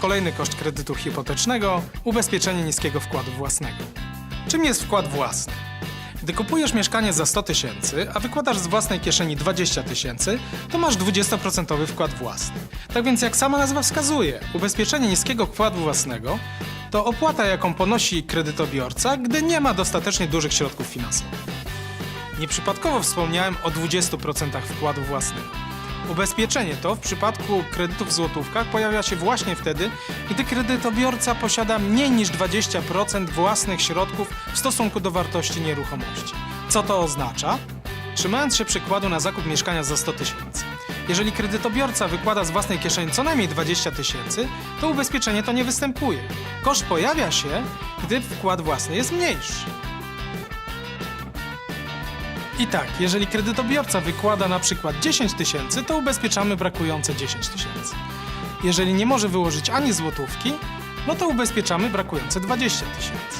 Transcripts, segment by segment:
kolejny koszt kredytu hipotecznego ubezpieczenie niskiego wkładu własnego. Czym jest wkład własny? Gdy kupujesz mieszkanie za 100 tysięcy, a wykładasz z własnej kieszeni 20 tysięcy, to masz 20% wkład własny. Tak więc, jak sama nazwa wskazuje, ubezpieczenie niskiego wkładu własnego to opłata, jaką ponosi kredytobiorca, gdy nie ma dostatecznie dużych środków finansowych. Nieprzypadkowo wspomniałem o 20% wkładu własnego. Ubezpieczenie to w przypadku kredytów w złotówkach pojawia się właśnie wtedy, gdy kredytobiorca posiada mniej niż 20% własnych środków w stosunku do wartości nieruchomości. Co to oznacza? Trzymając się przykładu na zakup mieszkania za 100 tysięcy. Jeżeli kredytobiorca wykłada z własnej kieszeni co najmniej 20 tysięcy, to ubezpieczenie to nie występuje. Koszt pojawia się, gdy wkład własny jest mniejszy. I tak, jeżeli kredytobiorca wykłada na przykład 10 tysięcy, to ubezpieczamy brakujące 10 tysięcy. Jeżeli nie może wyłożyć ani złotówki, no to ubezpieczamy brakujące 20 tysięcy.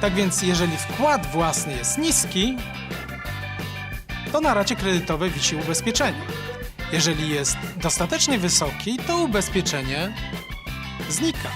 Tak więc, jeżeli wkład własny jest niski, to na racie kredytowej wisi ubezpieczenie. Jeżeli jest dostatecznie wysoki, to ubezpieczenie znika.